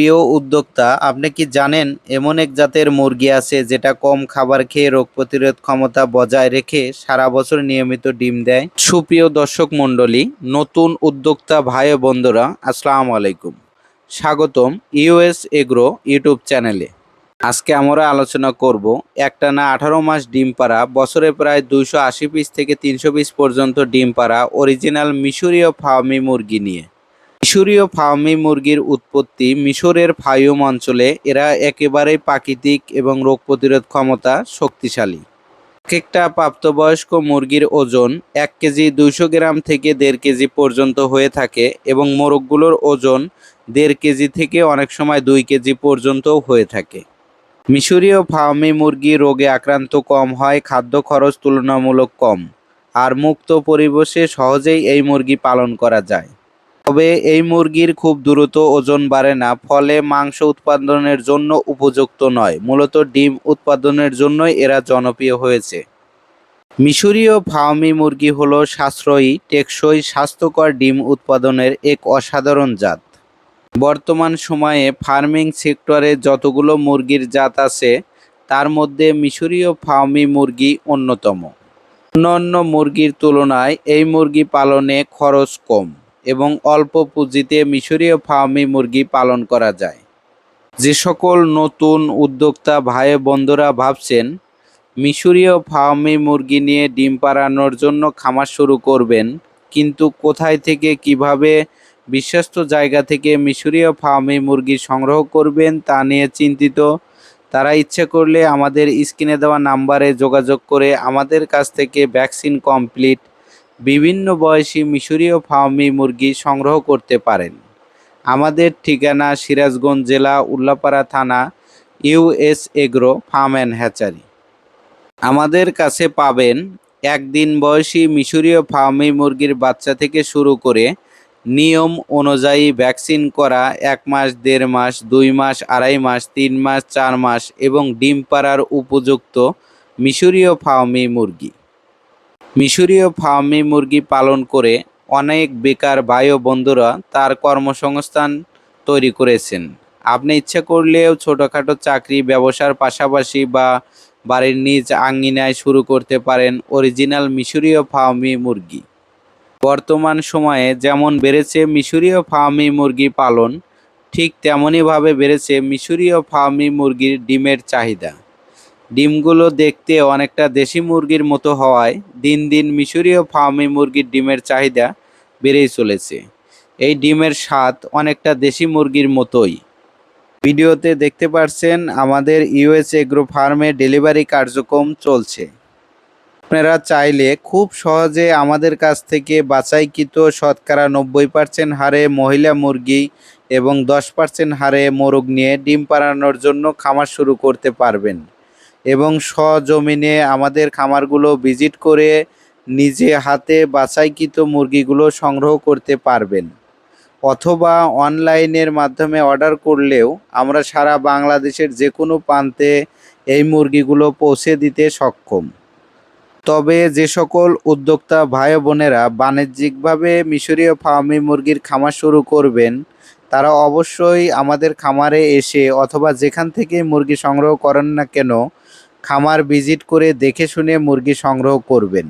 প্রিয় উদ্যোক্তা, আপনি কি জানেন এমন এক জাতের মুরগি আছে যেটা কম খাবার খেয়ে রোগ প্রতিরোধ ক্ষমতা বজায় রেখে সারা বছর নিয়মিত ডিম দেয়? সুপ্রিয় দর্শক মণ্ডলী, নতুন উদ্যোক্তা ভাই বন্ধুরা, আসসালামু আলাইকুম। স্বাগতম ইউএস এগ্রো ইউটিউব চ্যানেলে। আজকে আমরা আলোচনা করব একটা না আঠারো মাস ডিম পাড়া, বছরে প্রায় দুইশো আশি পিস থেকে তিনশো পিস পর্যন্ত ডিম পাড়া অরিজিনাল মিশরীয় ফার্মি মুরগি নিয়ে। মিশরীয় ফার্মি মুরগির উৎপত্তি মিশরের ফায়ুম অঞ্চলে, এরা একেবারেই প্রাকৃতিক এবং রোগ প্রতিরোধ ক্ষমতা শক্তিশালী। এক একটা প্রাপ্তবয়স্ক মুরগির ওজন এক কেজি দুইশো গ্রাম থেকে দেড় কেজি পর্যন্ত হয়ে থাকে এবং মোরগগুলোর ওজন দেড় কেজি থেকে অনেক সময় দুই কেজি পর্যন্তও হয়ে থাকে। মিশরীয় ফার্মি মুরগি রোগে আক্রান্ত কম হয়, খাদ্য খরচ তুলনামূলক কম, আর মুক্ত পরিবেশে সহজেই এই মুরগি পালন করা যায়। তবে এই মুরগির খুব দ্রুত ওজন বাড়ে না, ফলে মাংস উৎপাদনের জন্য উপযুক্ত নয়। মূলত ডিম উৎপাদনের জন্যই এরা জনপ্রিয় হয়েছে। মিশরীয় ফার্মি মুরগি হল সাশ্রয়ী, টেকসই, স্বাস্থ্যকর ডিম উৎপাদনের এক অসাধারণ জাত। বর্তমান সময়ে ফার্মিং সেক্টরে যতগুলো মুরগির জাত আছে, তার মধ্যে মিশরীয় ফার্মি মুরগি অন্যতম। অন্যান্য মুরগির তুলনায় এই মুরগি পালনে খরচ কম। এবং অল্প পুঁজিতে মিশরীয় ফার্মি মুরগি পালন করা যায়। যে সকল নতুন উদ্যোক্তা ভাই বন্ধুরা ভাবছেন, মিশরীয় ফার্মি মুরগি নিয়ে ডিম পাড়ানোর জন্য খামার শুরু করবেন, কিন্তু কোথায় থেকে কীভাবে বিশ্বস্ত জায়গা থেকে মিশরীয় ফার্মি মুরগি সংগ্রহ করবেন তা নিয়ে চিন্তিত, তারা ইচ্ছে করলে আমাদের স্ক্রিনে দেওয়া নাম্বারে যোগাযোগ করে আমাদের কাছ থেকে ভ্যাকসিন কমপ্লিট বিভিন্ন বয়সী মিশরীয় ফার্মি মুরগি সংগ্রহ করতে পারেন। আমাদের ঠিকানা সিরাজগঞ্জ জেলা উল্লাপাড়া থানা US agro farm and hatchery. আমাদের কাছে পাবেন একদিন বয়সী মিশরীয় ফার্মি মুরগির বাচ্চা থেকে শুরু করে নিয়ম অনুযায়ী ভ্যাকসিন করা এক মাস, দেড় মাস, দুই মাস, আড়াই মাস, তিন মাস, চার মাস এবং ডিম পাড়ার উপযুক্ত মিশরীয় ফার্মি মুরগি। মিশরীয় ফার্মি মুরগি পালন করে অনেক বেকার ভাই ও বন্ধুরা তার কর্মসংস্থান তৈরি করেছেন। আপনি ইচ্ছা করলেও ছোটোখাটো চাকরি, ব্যবসার পাশাপাশি বা বাড়ির নিজ আঙ্গিনায় শুরু করতে পারেন অরিজিনাল মিশরীয় ফার্মি মুরগি। বর্তমান সময়ে যেমন বেড়েছে মিশরীয় ফার্মি মুরগি পালন, ঠিক তেমনইভাবে বেড়েছে মিশরীয় ফার্মি মুরগির ডিমের চাহিদা। ডিমগুলো দেখতে অনেকটা দেশি মুরগির মতো হওয়ায় দিন দিন মিশরীয় ফার্মি মুরগির ডিমের চাহিদা বেড়েই চলেছে। এই ডিমের স্বাদ অনেকটা দেশি মুরগির মতোই। ভিডিওতে দেখতে পাচ্ছেন আমাদের ইউএস এগ্রো ফার্মে ডেলিভারি কার্যক্রম চলছে। আপনারা চাইলে খুব সহজে আমাদের কাছ থেকে বাছাইকৃত শতকরা নব্বই পার্সেন্ট হারে মহিলা মুরগি এবং দশ পার্সেন্ট হারে মোরগ নিয়ে ডিম পাড়ানোর জন্য খামার শুরু করতে পারবেন। এবং সজমিনে আমাদের খামারগুলো ভিজিট করে নিজে হাতে বাছাইকৃত মুরগিগুলো সংগ্রহ করতে পারবেন। অথবা অনলাইনের মাধ্যমে অর্ডার করলেও আমরা সারা বাংলাদেশের যে কোনো প্রান্তে এই মুরগিগুলো পৌঁছে দিতে সক্ষম। তবে যে সকল উদ্যোক্তা ভাই বোনেরা বাণিজ্যিকভাবে মিশরীয় ফার্মি মুরগির খামার শুরু করবেন, তারা অবশ্যই আমাদের খামারে এসে অথবা যেখান থেকে মুরগি সংগ্রহ করেন না কেন খামার ভিজিট করে দেখে শুনে মুরগি সংগ্রহ করবেন।